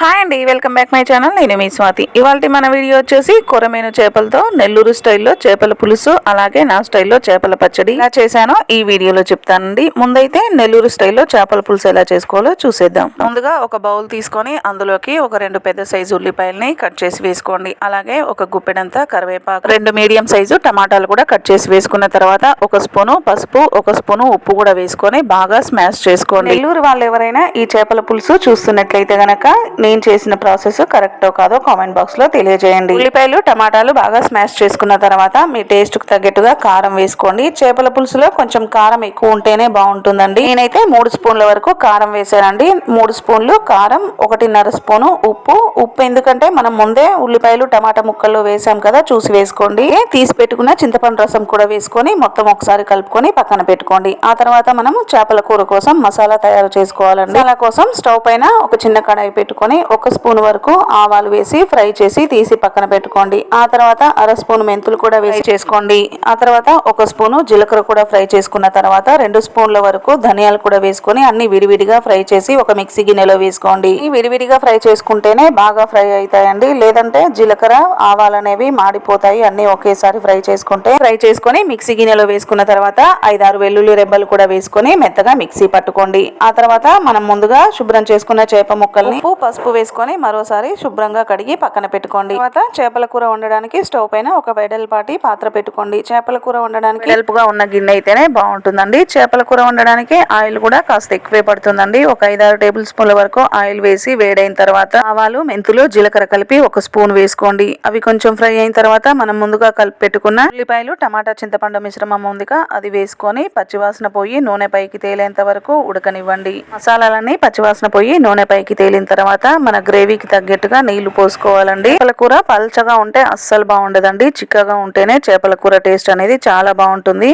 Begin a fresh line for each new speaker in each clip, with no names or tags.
Hi అండి welcome back my channel నేను మీ స్వాతి. ఇవాళ మన వీడియో వచ్చేసి కొరమేను చేపలతో నెల్లూరు స్టైల్లో చేపల పులుసు అలాగే నా స్టైల్లో చేపల పచ్చడి. ఎలా చేశానో ఈ వీడియోలో చెప్తానండి. ముందైతే నెల్లూరు స్టైల్లో చేపల పులుసు ఎలా చేసుకోవాలో చూసేద్దాం. ముందుగా ఒక బౌల్ తీసుకొని అందులోకి ఒక రెండు పెద్ద సైజు ఉల్లిపాయలని కట్ చేసి వేసుకోండి. అలాగే ఒక గుప్పెడంతా కరివేపాకు రెండు మీడియం సైజు టమాటాలు కూడా కట్ చేసి వేసుకున్న తర్వాత ఒక స్పూను పసుపు ఒక స్పూను ఉప్పు కూడా వేసుకొని బాగా స్మాష్ చేసుకోండి. నెల్లూరు వాళ్ళు ఎవరైనా ఈ చేపల పులుసు చూస్తున్నట్లయితే గనక నేను చేసిన ప్రాసెస్ కరెక్టో కాదో కామెంట్ బాక్స్లో తెలియజేయండి. ఉల్లిపాయలు టమాటాలు బాగా స్మాష్ చేసుకున్న తర్వాత మీ టేస్ట్కు తగ్గట్టుగా కారం వేసుకోండి. చేపల పులుసులో కొంచెం కారం ఎక్కువ ఉంటేనే బాగుంటుందండి. నేనైతే మూడు స్పూన్ల వరకు కారం వేసానండి మూడు స్పూన్లు కారం ఒకటిన్నర స్పూను ఉప్పు. ఉప్పు ఎందుకంటే మనం ముందే ఉల్లిపాయలు టమాటా ముక్కల్లో వేసాం కదా చూసి వేసుకోండి. తీసి పెట్టుకున్న చింతపండు రసం కూడా వేసుకొని మొత్తం ఒకసారి కలుపుకొని పక్కన పెట్టుకోండి. ఆ తర్వాత మనం చేపల కూర కోసం మసాలా తయారు చేసుకోవాలండి. మసాలా కోసం స్టవ్ పైన ఒక చిన్న కడాయి పెట్టుకొని ఒక స్పూన్ వరకు ఆవాలు వేసి ఫ్రై చేసి తీసి పక్కన పెట్టుకోండి. ఆ తర్వాత అర స్పూన్ మెంతులు కూడా వేసి చేసుకోండి. ఆ తర్వాత ఒక స్పూను జీలకర్ర కూడా ఫ్రై చేసుకున్న తర్వాత రెండు స్పూన్ల వరకు ధనియాలు కూడా వేసుకొని అన్ని విడివిడిగా ఫ్రై చేసి ఒక మిక్సీ గిన్నెలో వేసుకోండి. ఈ విడివిడిగా ఫ్రై చేసుకుంటేనే బాగా ఫ్రై అవుతాయండి. లేదంటే జీలకర్ర ఆవాలు అనేవి మాడిపోతాయి. అన్ని ఒకేసారి ఫ్రై చేసుకుంటే ఫ్రై చేసుకొని మిక్సీ గిన్నెలో వేసుకున్న తర్వాత ఐదారు వెల్లుల్లి రెబ్బలు కూడా వేసుకొని మెత్తగా మిక్సీ పట్టుకోండి. ఆ తర్వాత మనం ముందుగా శుభ్రం చేసుకున్న చేప ముక్కల్ని పసుపు పసుపు వేసుకొని మరోసారి శుభ్రంగా కడిగి పక్కన పెట్టుకోండి. తర్వాత చేపల కూర వండడానికి స్టవ్ పైన ఒక వెడల్పాటి పాత్ర పెట్టుకోండి. చేపల కూర వండడానికి వెడల్పుగా ఉన్న గిన్నె అయితేనే బాగుంటుందండి. చేపల కూర వండడానికి ఆయిల్ కూడా కాస్త ఎక్కువే పడుతుందండి. ఒక ఐదారు టేబుల్ స్పూన్ల వరకు ఆయిల్ వేసి వేడైన తర్వాత ఆవాలు మెంతులు జీలకర్ర కలిపి ఒక స్పూన్ వేసుకోండి. అవి కొంచెం ఫ్రై అయిన తర్వాత మనం ముందుగా కలిపి పెట్టుకున్న ఉల్లిపాయలు టమాటా చింతపండు మిశ్రమం ఉందిగా అది వేసుకొని పచ్చివాసన పోయి నూనె పైకి తేలేంత వరకు ఉడకనివ్వండి. మసాలాలన్నీ పచ్చివాసన పోయి నూనె పైకి తేలిన తర్వాత మన గ్రేవీకి తగ్గట్టుగా నీళ్ళు పోసుకోవాలండి. చేపల కూర పల్చగా ఉంటే అస్సలు బాగుండదండి. చిక్కగా ఉంటేనే చేపల కూర టేస్ట్ అనేది చాలా బాగుంటుంది.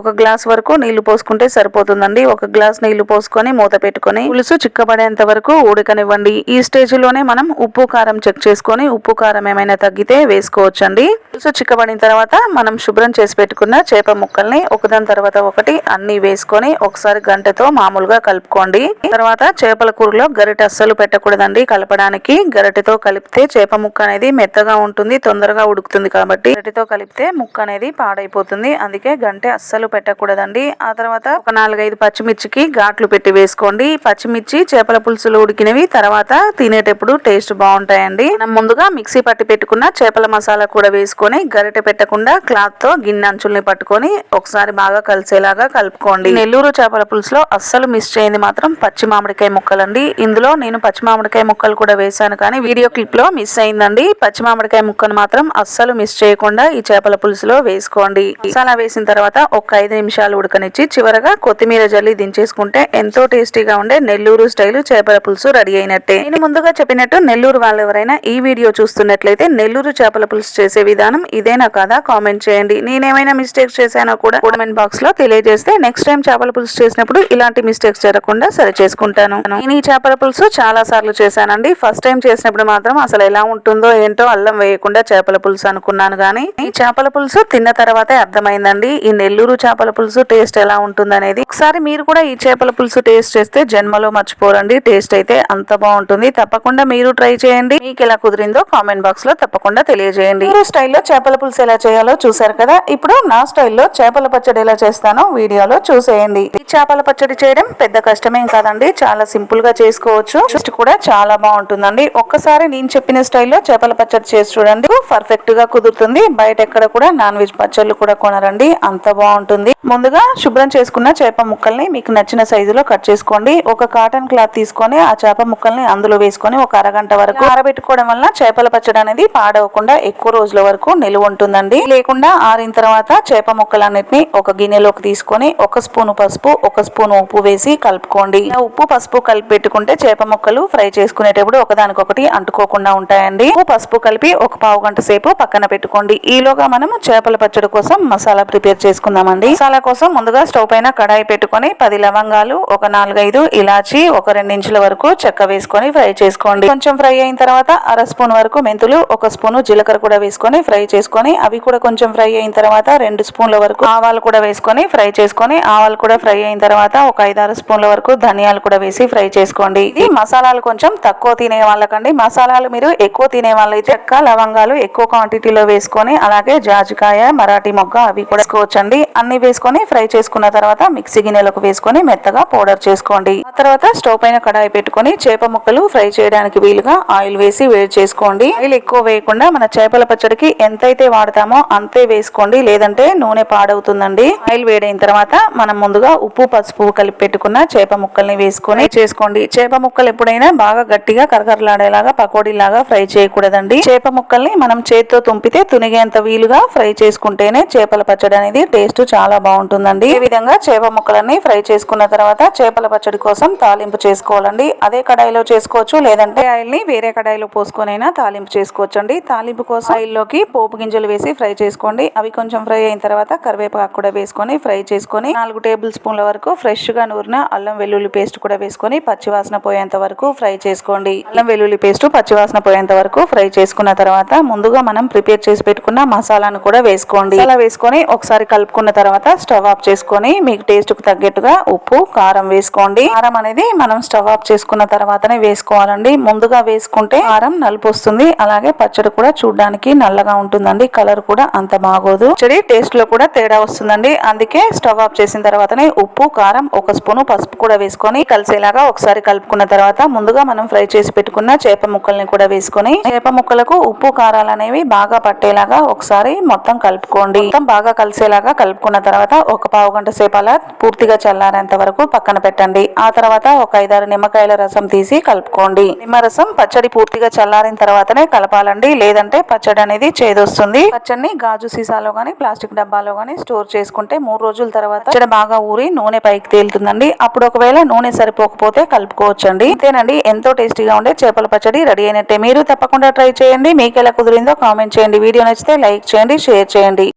ఒక గ్లాస్ వరకు నీళ్ళు పోసుకుంటే సరిపోతుందండి. ఒక గ్లాస్ నీళ్ళు పోసుకొని మూత పెట్టుకొని పులుసు చిక్కబడేంత వరకు ఉడకనివ్వండి. ఈ స్టేజ్లోనే మనం ఉప్పు కారం చెక్ చేసుకొని ఉప్పు కారం ఏమైనా తగ్గితే వేసుకోవచ్చండి. పులుసు చిక్కబడిన తర్వాత మనం శుభ్రం చేసి పెట్టుకున్న చేప ముక్కల్ని ఒకదాని తర్వాత ఒకటి అన్ని వేసుకొని ఒకసారి గంటతో మామూలుగా కలుపుకోండి. తర్వాత చేపల కూరలో గరిట అస్సలు పెట్టకూడదండి. కలపడానికి గరటితో కలిపితే చేప ముక్క అనేది మెత్తగా ఉంటుంది తొందరగా ఉడుకుతుంది కాబట్టి గరిటెతో కలిపితే ముక్క అనేది పాడైపోతుంది. అందుకే గంటె అస్సలు పెట్టకూడదండి. ఆ తర్వాత ఒక నాలుగైదు పచ్చిమిర్చికి ఘాట్లు పెట్టి వేసుకోండి. పచ్చిమిర్చి చేపల పులుసులు ఉడికినవి తర్వాత తినేటప్పుడు టేస్ట్ బాగుంటాయండి. మనం ముందుగా మిక్సీ పట్టి పెట్టుకున్న చేపల మసాలా కూడా వేసుకొని గరిటె పెట్టకుండా క్లాత్తో గిన్నె అంచుల్ని పట్టుకొని ఒకసారి బాగా కలిసేలాగా కలుపుకోండి. నెల్లూరు చేపల పులుసులో అస్సలు మిస్ చేయండి మాత్రం పచ్చి మామిడికాయ ముక్కలండి. ఇందులో నేను పచ్చి మామిడికాయ ముక్కలు కూడా వేశాను కానీ వీడియో క్లిప్లో మిస్ అయిందండి. పచ్చి మామిడికాయ ముక్కను మాత్రం అస్సలు మిస్ చేయకుండా ఈ చేపల పులుసులో వేసుకోండి. మసాలా వేసిన తర్వాత ఒక ఐదు నిమిషాలు ఉడకనిచ్చి చివరగా కొత్తిమీర జల్లి దించేసుకుంటే ఎంతో టేస్టీగా ఉండే నెల్లూరు స్టైల్ చేపల పులుసు రెడీ అయినట్టే. నేను ముందుగా చెప్పినట్టు నెల్లూరు వాళ్ళు ఎవరైనా ఈ వీడియో చూస్తున్నట్లయితే నెల్లూరు చేపల పులుసు చేసే విధానం ఇదేనా కాదా కామెంట్ చేయండి. నేనేమైనా మిస్టేక్స్ చేశానో కూడా కామెంట్ బాక్స్లో తెలియజేస్తే నెక్స్ట్ టైం చేపల పులుసు చేసినప్పుడు ఇలాంటి మిస్టేక్స్ జరగకుండా సరి చేసుకుంటాను. నేను ఈ చేపల పులుసు చాలా సార్లు చేశానండి. ఫస్ట్ టైం చేసినప్పుడు మాత్రం అసలు ఎలా ఉంటుందో ఏంటో అల్లం వేయకుండా చేపల పులుసు అనుకున్నాను కానీ ఈ చేపల పులుసు తిన్న తర్వాతే అర్థమైందండి. ఈ నెల్లూరు చేపల పులుసు టేస్ట్ ఎలా ఉంటుందనేది. ఒకసారి మీరు కూడా ఈ చేపల పులుసు టేస్ట్ చేస్తే జన్మలో మర్చిపోరండి. టేస్ట్ అయితే అంత బాగుంటుంది. తప్పకుండా మీరు ట్రై చేయండి. మీకు ఎలా కుదిరిందో కామెంట్ బాక్స్లో తప్పకుండా తెలియజేయండి. మీరు స్టైల్లో చేపల పులుసు ఎలా చేయాలో చూసారు కదా? ఇప్పుడు నా స్టైల్లో చేపల పచ్చడి ఎలా చేస్తానో వీడియోలో చూసేయండి. ఈ చేపల పచ్చడి చేయడం పెద్ద కష్టమేం కాదండి. చాలా సింపుల్గా చేసుకోవచ్చు కూడా చాలా చాలా బాగుంటుందండి. ఒక్కసారి నేను చెప్పిన స్టైల్లో చేపల పచ్చడి చేసి చూడండి. పర్ఫెక్ట్గా కుదురుతుంది. బయట ఎక్కడ కూడా నాన్ వెజ్ పచ్చళ్ళు కూడా కొనరండి. అంత బాగుంటుంది. ముందుగా శుభ్రం చేసుకున్న చేప ముక్కల్ని మీకు నచ్చిన సైజులో కట్ చేసుకోండి. ఒక కాటన్ క్లాత్ తీసుకొని ఆ చేప ముక్కల్ని అందులో వేసుకొని ఒక అరగంట వరకు ఆరబెట్టుకోవడం వల్ల చేపల పచ్చడి అనేది పాడవకుండా ఎక్కువ రోజుల వరకు నిలువ ఉంటుందండి. లేకుండా ఆరిన తర్వాత చేప ముక్కలన్నిటిని ఒక గిన్నెలోకి తీసుకొని ఒక స్పూన్ పసుపు ఒక స్పూన్ ఉప్పు వేసి కలుపుకోండి. ఉప్పు పసుపు కలిపి పెట్టుకుంటే చేప ముక్కలు ఫ్రై తీసుకునేటప్పుడు ఒకదానికొకటి అంటుకోకుండా ఉంటాయండి. పసుపు కలిపి ఒక పావు గంట సేపు పక్కన పెట్టుకోండి. ఈలోగా మనం చేపల పచ్చడి కోసం మసాలా ప్రిపేర్ చేసుకుందామండి. మసాలా కోసం ముందుగా స్టవ్ పైన కడాయి పెట్టుకొని పది లవంగాలు ఒక నాలుగైదు ఇలాచి ఒక రెండు ఇంచుల వరకు చెక్క వేసుకొని ఫ్రై చేసుకోండి. కొంచెం ఫ్రై అయిన తర్వాత అర స్పూన్ వరకు మెంతులు ఒక స్పూన్ జీలకర్ర కూడా వేసుకొని ఫ్రై చేసుకొని అవి కూడా కొంచెం ఫ్రై అయిన తర్వాత రెండు స్పూన్ల వరకు ఆవాలు కూడా వేసుకొని ఫ్రై చేసుకొని ఆవాలు కూడా ఫ్రై అయిన తర్వాత ఒక ఐదారు స్పూన్ల వరకు ధనియాలు కూడా వేసి ఫ్రై చేసుకోండి. ఈ మసాలాలు కొంచెం తక్కువ తినే వాళ్ళకండి. మసాలాలు మీరు ఎక్కువ తినే వాళ్ళు చెక్క లవంగాలు ఎక్కువ క్వాంటిటీలో వేసుకొని అలాగే జాజికాయ మరాఠీ మొగ్గ అవి కూడా వేసుకోవచ్చండి. అన్ని వేసుకొని ఫ్రై చేసుకున్న తర్వాత మిక్సీ గిన్నెలకు వేసుకొని మెత్తగా పౌడర్ చేసుకోండి. ఆ తర్వాత స్టవ్ పైన కడాయి పెట్టుకొని చేప ముక్కలు ఫ్రై చేయడానికి వీలుగా ఆయిల్ వేసి వేడి చేసుకోండి. ఆయిల్ ఎక్కువ వేయకుండా మన చేపల పచ్చడికి ఎంతైతే వాడతామో అంతే వేసుకోండి. లేదంటే నూనె పాడవుతుందండి. ఆయిల్ వేడైన తర్వాత మనం ముందుగా ఉప్పు పసుపు కలిపి పెట్టుకున్న చేప ముక్కల్ని వేసుకొని చేసుకోండి చేప ముక్కలు ఎప్పుడైనా బాగా గట్టిగా కరకరలాడేలాగా పకోడీలాగా ఫ్రై చేయకూడదండి. చేప ముక్కల్ని మనం చేతితో తుంపితే తునిగేంత వీలుగా ఫ్రై చేసుకుంటేనే చేపల పచ్చడి అనేది టేస్ట్ చాలా బాగుంటుందండి. ఈ విధంగా చేప ముక్కలన్నీ ఫ్రై చేసుకున్న తర్వాత చేపల పచ్చడి కోసం తాలింపు చేసుకోవాలండి. అదే కడాయిలో చేసుకోవచ్చు లేదంటే ఆయిల్ని వేరే కడాయిలో పోసుకొనైనా తాలింపు చేసుకోవచ్చు అండి తాలింపు కోసం ఆయిల్లోకి పోపు గింజలు వేసి ఫ్రై చేసుకోండి. అవి కొంచెం ఫ్రై అయిన తర్వాత కరివేపాకు కూడా వేసుకొని ఫ్రై చేసుకొని నాలుగు టేబుల్ స్పూన్ల వరకు ఫ్రెష్గా నూరిన అల్లం వెల్లుల్లి పేస్ట్ కూడా వేసుకొని పచ్చివాసన పోయేంత వరకు ఫ్రై చేసుకోండి అల్లం వెల్లుల్లి పేస్ట్ పచ్చివాసన పోయేంత వరకు ఫ్రై చేసుకున్న తర్వాత ముందుగా మనం ప్రిపేర్ చేసి పెట్టుకున్న మసాలాను కూడా వేసుకోండి. అలా వేసుకొని ఒకసారి కలుపుకున్న తర్వాత స్టవ్ ఆఫ్ చేసుకొని మీకు టేస్ట్కు తగ్గట్టుగా ఉప్పు కారం వేసుకోండి. కారం అనేది మనం స్టవ్ ఆఫ్ చేసుకున్న తర్వాతనే వేసుకోవాలండి. ముందుగా వేసుకుంటే కారం నలుపు వస్తుంది. అలాగే పచ్చడి కూడా చూడడానికి నల్లగా ఉంటుందండి. కలర్ కూడా అంత బాగోదు. చెడి టేస్ట్లో కూడా తేడా వస్తుందండి. అందుకే స్టవ్ ఆఫ్ చేసిన తర్వాతనే ఉప్పు కారం ఒక స్పూను పసుపు కూడా వేసుకొని కలిసేలాగా ఒకసారి కలుపుకున్న తర్వాత ముందుగా మనం ఫ్రై చేసి పెట్టుకున్న చేప ముక్కల్ని కూడా వేసుకొని చేప ముక్కలకు ఉప్పు కారాలు అనేవి బాగా పట్టేలాగా ఒకసారి మొత్తం కలుపుకోండి. మొత్తం బాగా కలిసేలాగా కలుపుకున్న తర్వాత ఒక పావు గంట సేపు అలా పూర్తిగా చల్లారేంత వరకు పక్కన పెట్టండి. ఆ తర్వాత ఒక ఐదారు నిమ్మకాయల రసం తీసి కలుపుకోండి. నిమ్మరసం పచ్చడి పూర్తిగా చల్లారిన తర్వాతనే కలపాలండి. లేదంటే పచ్చడి అనేది చేదొస్తుంది. పచ్చడిని గాజు సీసాలో గానీ ప్లాస్టిక్ డబ్బాలో గానీ స్టోర్ చేసుకుంటే మూడు రోజుల తర్వాత పచ్చడి బాగా ఊరి నూనె పైకి తేలుతుందండి. అప్పుడు ఒకవేళ నూనె సరిపోకపోతే కలుపుకోవచ్చండి. అంతేనండి ఎంతో టేస్టీగా ఉండే చేపల పచ్చడి రెడీ అయినట్టే. మీరు తప్పకుండా ట్రై చేయండి. మీకు ఎలా కుదిరిందో కామెంట్ చేయండి. వీడియో నచ్చితే లైక్ చేయండి షేర్ చేయండి.